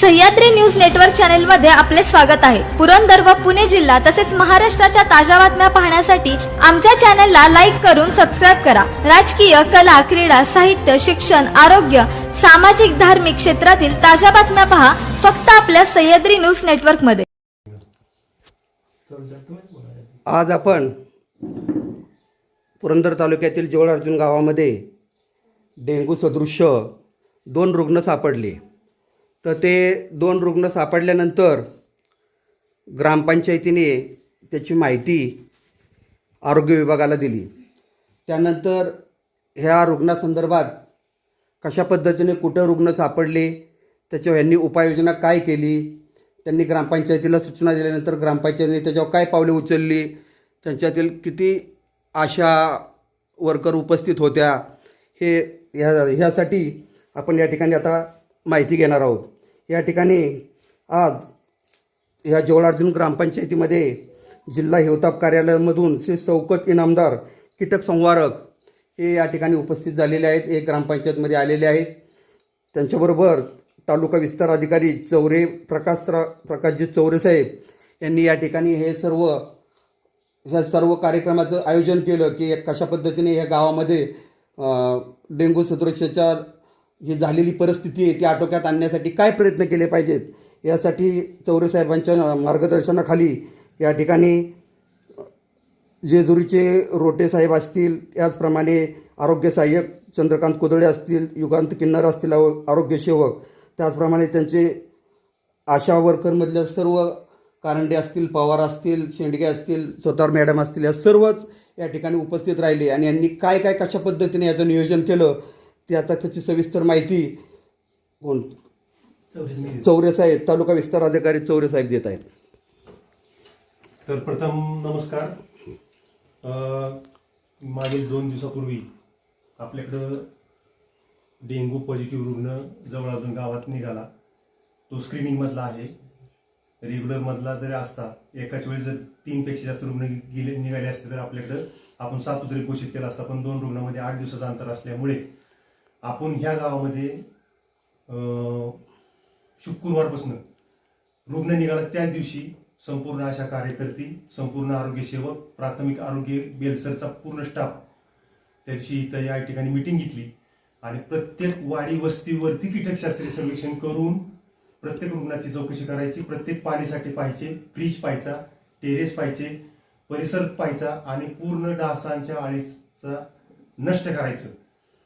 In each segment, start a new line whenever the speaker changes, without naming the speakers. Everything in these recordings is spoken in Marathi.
सह्याद्री न्यूज नेटवर्क चॅनलमध्ये आपले स्वागत आहे. पुरंदर व पुणे जिल्हा तसेच महाराष्ट्राच्या ताज्या बातम्या पाहण्यासाठी आमच्या चॅनलला लाईक करून सबस्क्राईब करा. राजकीय कला क्रीडा साहित्य शिक्षण आरोग्य सामाजिक धार्मिक क्षेत्रातील ताज्या बातम्या पहा फक्त आपल्या सह्याद्री न्यूज नेटवर्कमध्ये
आज आपण पुरंदर तालुक्यातील जवळ अर्जुन गावामध्ये डेंग्यू सदृश्य दोन रुग्ण सापडले. तर ते दोन रुग्ण सापडल्यानंतर ग्रामपंचायतीने त्याची माहिती आरोग्य विभागाला दिली. त्यानंतर ह्या रुग्णासंदर्भात कशा पद्धतीने कुठं रुग्ण सापडले त्याच्यावर यांनी उपाययोजना काय केली त्यांनी ग्रामपंचायतीला सूचना दिल्यानंतर ग्रामपंचायतीने त्याच्यावर काय पावले उचलली त्यांच्यातील किती आशा वर्कर उपस्थित होत्या हे ह्या ह्यासाठी आपण या ठिकाणी आता माहिती घेणार आहोत. या ठिकाणी आज या जवळार्जुन ग्रामपंचायतीमध्ये जिल्हा हिवताप कार्यालयामधून श्री चौकत इनामदार कीटक संवारक हे या ठिकाणी उपस्थित झालेले आहेत. एक ग्रामपंचायतमध्ये आलेले आहेत. त्यांच्याबरोबर तालुका विस्तार अधिकारी चौरे प्रकाशरा प्रकाशजी चौरे साहेब यांनी या ठिकाणी हे सर्व ह्या सर्व कार्यक्रमाचं आयोजन केलं की कशा पद्धतीने या गावामध्ये डेंगू डेंग्यू सदृश्याच्या ही झालेली परिस्थिती आहे ती आटोक्यात आणण्यासाठी काय प्रयत्न केले पाहिजेत? यासाठी चौरे साहेबांच्या मार्गदर्शनाखाली या ठिकाणी जेजुरीचे रोटे साहेब असतील त्याचप्रमाणे आरोग्य सहाय्यक चंद्रकांत कोदळे असतील युगांत किन्नर असतील आरोग्य सेवक त्याचप्रमाणे त्यांचे आशा वर्करमधल्या सर्व कारंडे असतील पवार असतील शेंडगे असतील स्वतःवर मॅडम असतील या सर्वच या ठिकाणी उपस्थित राहिले. आणि यांनी काय काय कशा पद्धतीने याचं नियोजन केलं? ते आता त्याची सविस्तर माहिती कोण? चौरे साहेब. तालुका विस्तार अधिकारी चौरे साहेब देत आहेत.
तर प्रथम नमस्कार. अ, मागील दोन दिवसापूर्वी आपल्याकडं डेंग्यू पॉझिटिव्ह रुग्ण जवळ अजून गावात निघाला. तो स्क्रीनिंगमधला आहे. रेग्युलरमधला जरी असता एकाच वेळी जर तीनपेक्षा जास्त रुग्ण गेले निघाले असते तर आपल्याकडं आपण सात उतरी घोषित केला असता. पण दोन रुग्णामध्ये आठ दिवसाचं अंतर असल्यामुळे आपण ह्या गावामध्ये शुक्रवारपासून रुग्ण निघाला त्याच दिवशी संपूर्ण आशा कार्यकर्ती संपूर्ण आरोग्य सेवक प्राथमिक आरोग्य बेलसरचा पूर्ण स्टाफ त्या दिवशी इथं या ठिकाणी मिटिंग घेतली आणि प्रत्येक वाडी वस्तीवरती कीटकशास्त्रीय सर्वेक्षण करून प्रत्येक रुग्णाची चौकशी करायची प्रत्येक पाणीसाठी पाहिजे फ्रीज पाहायचा टेरेस पाहिजे परिसर पाहायचा आणि पूर्ण डासांच्या आळीचा नष्ट करायचं.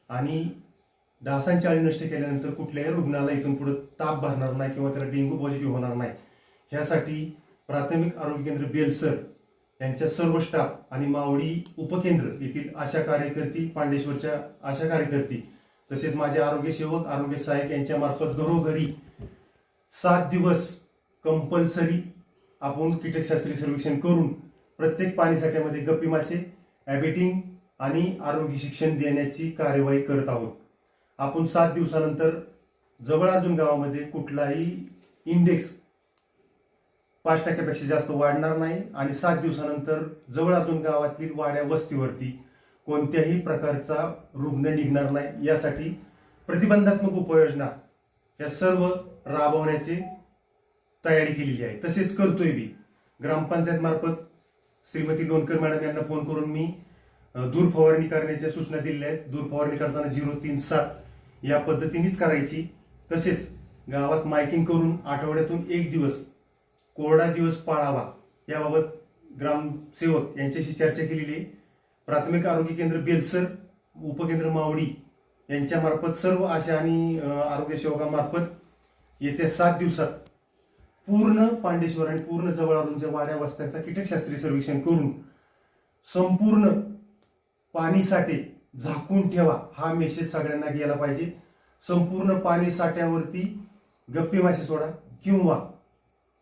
आणि डासांची आळी नष्ट केल्यानंतर कुठल्याही रुग्णाला इथून पुढे ताप भरणार नाही किंवा त्याला डेंग्यू पॉझिटिव्ह होणार नाही. ह्यासाठी प्राथमिक आरोग्य केंद्र बेलसर यांच्या सर्व स्टाफ आणि मावडी उपकेंद्र येथील आशा कार्यकर्ती पांडेश्वरच्या आशा कार्यकर्ती तसेच माझे आरोग्य सेवक आरोग्य सहाय्यक यांच्यामार्फत घरोघरी सात दिवस कंपल्सरी आपण कीटकशास्त्रीय सर्वेक्षण करून प्रत्येक पाणीसाठ्यामध्ये गप्पी मासे ॲबिटिंग आणि आरोग्य शिक्षण देण्याची कार्यवाही करत आहोत. आपण सात दिवसानंतर जवळ अजून गावामध्ये कुठलाही इंडेक्स पाच टक्क्यापेक्षा जास्त वाढणार नाही आणि सात दिवसानंतर जवळ अजून गावातील वाड्या वस्तीवरती कोणत्याही प्रकारचा रुग्ण निघणार नाही. यासाठी प्रतिबंधात्मक उपाययोजना या सर्व राबवण्याची तयारी केलेली आहे. तसेच करतोय मी. ग्रामपंचायत मार्फत श्रीमती लोणकर मॅडम यांना फोन करून मी दूरफवारणी फवारणी करण्याच्या सूचना दिलेल्या आहेत. दूरफवारणी करताना झिरो तीन सात या पद्धतीनेच करायची. तसेच गावात मायकिंग करून आठवड्यातून एक दिवस कोरडा दिवस पाळावा. याबाबत ग्रामसेवक यांच्याशी चर्चा केलेली आहे. प्राथमिक आरोग्य केंद्र बेलसर उपकेंद्र मावडी यांच्यामार्फत सर्व आशा आणि आरोग्य सेवकामार्फत येत्या सात दिवसात पूर्ण पांडेश्वर आणि पूर्ण जवळ अरुणच्या वाड्या वस्त्यांचा कीटकशास्त्रीय सर्वेक्षण करून संपूर्ण पाणीसाठी झाकून ठेवा. हा मेसेज सगळ्यांना गेला पाहिजे. संपूर्ण पाणी साठ्यावरती गप्पे मासे सोडा किंवा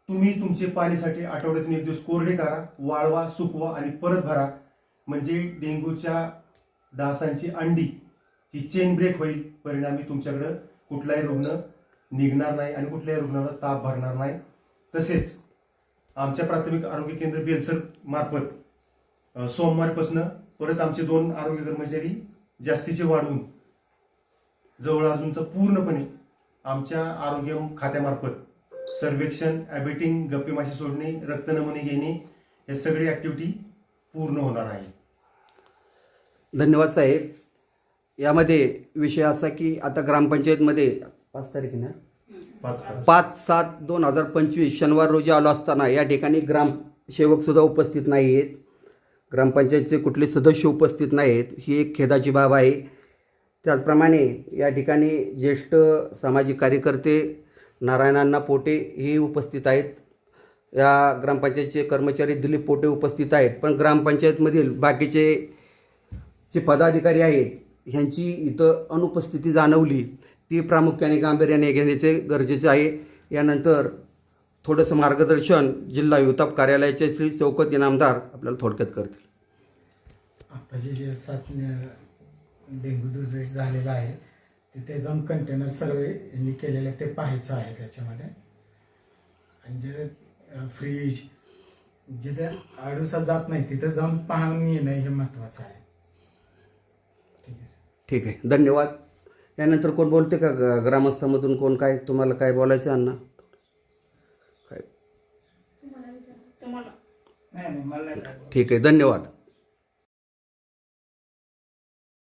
तुम्ही तुमचे पाणीसाठी आठवड्यातून एक दिवस कोरडे करा वाळवा सुकवा आणि परत भरा. म्हणजे डेंग्यूच्या डासांची अंडी ची चेन ब्रेक होईल. परिणामी तुमच्याकडं कुठलाही रुग्ण निघणार नाही आणि कुठल्याही रुग्णाला ताप भरणार नाही. तसेच आमच्या प्राथमिक आरोग्य केंद्र बेलसर मार्फत सोमवारपासून सोमवारपासनं परत आमचे दोन आरोग्य कर्मचारी जास्तीचे वाढवून जवळ अजूनचा पूर्णपणे आमच्या आरोग्य खात्यामार्फत सर्वेक्षण ॲबिटिंग गप्पी मासे सोडणे रक्त नमुने घेणे हे सगळे ॲक्टिव्हिटी पूर्ण होणार आहे.
धन्यवाद साहेब. यामध्ये विषय असा की आता ग्रामपंचायतमध्ये पाच तारीख ना?
पाच
सात दोन हजार पंचवीस शनिवार रोजी आलो असताना या ठिकाणी ग्रामसेवक सुद्धा उपस्थित नाही आहेत ग्रामपंचायतचे कुठले सदस्य उपस्थित नाहीत ही एक खेदाची बाब आहे. त्याचप्रमाणे या ठिकाणी ज्येष्ठ सामाजिक कार्यकर्ते नारायणांना पोटे हे उपस्थित आहेत. या ग्रामपंचायतचे कर्मचारी दिलीप पोटे उपस्थित आहेत. पण ग्रामपंचायतमधील बाकीचे जे पदाधिकारी आहेत ह्यांची इथं अनुपस्थिती जाणवली. ती प्रामुख्याने गांभीर्याने घेण्याचे गरजेचे आहे. यानंतर थोडंसं मार्गदर्शन जिल्हा युताप कार्यालयाचे श्री चौकत इनामदार आपल्याला थोडक्यात करतील.
आताचे जे सात डेंग्यू डिझीज झालेला आहे तिथे जाऊन कंटेनर सर्वे यांनी केलेले ते पाहायचं आहे त्याच्यामध्ये. आणि जे फ्रीज जिथे आडुसा जात नाही तिथे जाऊन पाहून येणं हे महत्वाचं आहे. ठीक आहे.
ठीक आहे. धन्यवाद. यानंतर कोण बोलते का? ग्रामस्थामधून कोण काय? तुम्हाला काय बोलायचं अण्णा काय
नाही नाही मला नाही
ठीक आहे धन्यवाद.